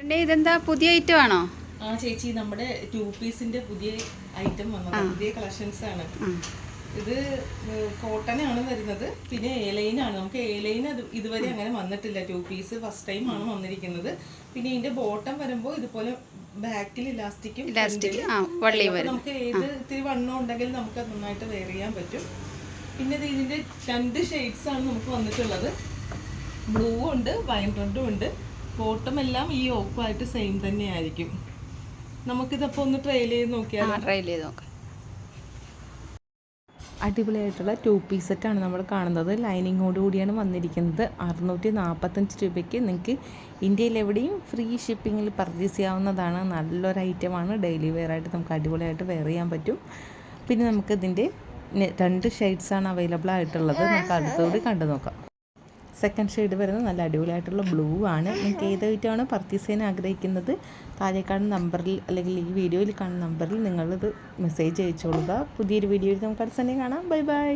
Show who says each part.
Speaker 1: കരണ്ടേ ഇതെന്താ പുതിയ ഐറ്റം ആണോ?
Speaker 2: ആ ചേച്ചി നമ്മുടെ ടു പീസിന്റെ പുതിയ ഐറ്റം വന്നത്. പുതിയ കളക്ഷൻസ് ആണ്. ഇത് കോട്ടൺ ആണ് വരുന്നത്. പിന്നെ എലൈൻ ആണ്. നമുക്ക് എലൈൻ അത് ഇതുവരെ അങ്ങനെ വന്നിട്ടില്ല. ടു പീസ് ഫസ്റ്റ് ടൈം ആണ് വന്നിരിക്കുന്നത്. പിന്നെ ഇതിന്റെ ബോട്ടം വരുമ്പോൾ ഇതുപോലെ ബാക്കിൽ ഇലാസ്റ്റിക്കും നമുക്ക് ഏത് ഇത്തിരി വണ്ണം ഉണ്ടെങ്കിൽ നമുക്ക് നന്നായിട്ട് വെയർ ചെയ്യാൻ പറ്റും. പിന്നെ ഇത് ഇതിന്റെ രണ്ട് ഷെയ്ഡ്സ് ആണ് നമുക്ക് വന്നിട്ടുള്ളത്. ബ്ലൂ ഉണ്ട് വൈൻ റെഡും ഉണ്ട്. ബോട്ടം എല്ലാം ഈ ഓപ്പായിട്ട് സെയിം തന്നെ ആയിരിക്കും നമുക്കിതപ്പോൾ ഒന്ന് ട്രയൽ ചെയ്ത് നോക്കിയാൽ
Speaker 1: ട്രയൽ ചെയ്ത് നോക്കാം.
Speaker 2: അടിപൊളിയായിട്ടുള്ള ടു പീസ് സെറ്റാണ് നമ്മൾ കാണുന്നത്. ലൈനിങ്ങോട് കൂടിയാണ് വന്നിരിക്കുന്നത്. അറുന്നൂറ്റി നാൽപ്പത്തഞ്ച് രൂപയ്ക്ക് നിങ്ങൾക്ക് ഇന്ത്യയിൽ എവിടെയും ഫ്രീ ഷിപ്പിങ്ങിൽ പർച്ചേസ് ചെയ്യാവുന്നതാണ്. നല്ലൊരു ഐറ്റമാണ് ഡെയിലി വെയർ ആയിട്ട് നമുക്ക് അടിപൊളിയായിട്ട് വെയർ ചെയ്യാൻ പറ്റും. പിന്നെ നമുക്കിതിന്റെ രണ്ട് ഷെയ്ഡ്സാണ് അവൈലബിൾ ആയിട്ടുള്ളത്. നമുക്ക് അടുത്തുകൂടി കണ്ടു നോക്കാം. സെക്കൻഡ് ഷെയ്ഡ് വരുന്നത് നല്ല അടിപൊളിയായിട്ടുള്ള ബ്ലൂ ആണ്. നിങ്ങൾക്ക് ഏത് ഐറ്റമാണ് പർച്ചേസ് ചെയ്യാൻ ആഗ്രഹിക്കുന്നത് താഴെ കാണുന്ന നമ്പറിൽ അല്ലെങ്കിൽ ഈ വീഡിയോയിൽ കാണുന്ന നമ്പറിൽ നിങ്ങളിത് മെസ്സേജ് അയച്ചോളുക. പുതിയൊരു വീഡിയോയിൽ നമുക്ക് അടുത്ത തന്നെ കാണാം. Bye bye